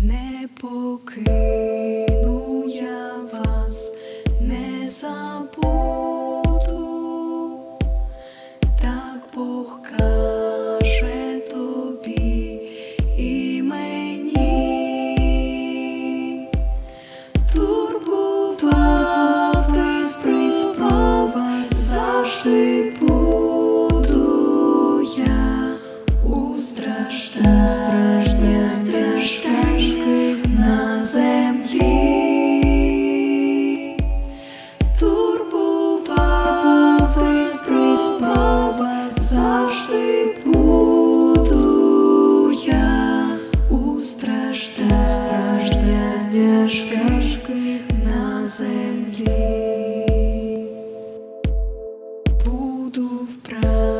не покину я вас, не забуду, так Бог каже тобі і мені турбуватись про вас завжди. землі буду вправ.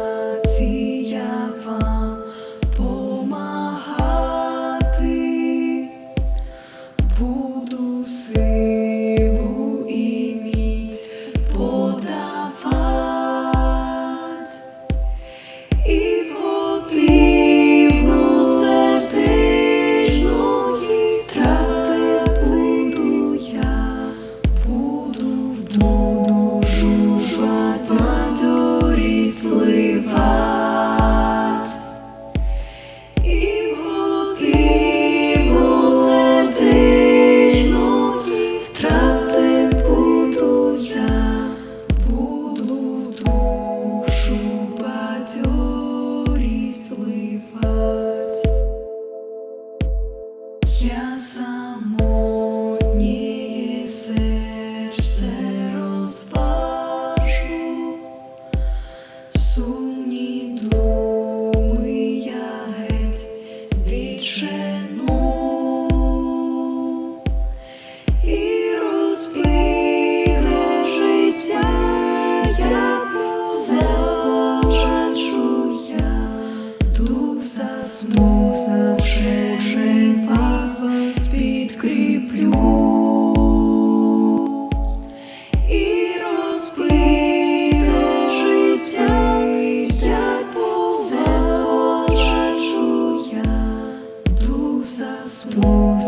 You. засну, завжди вас підкріплю і розпите життя, я позаджу я, ду засну.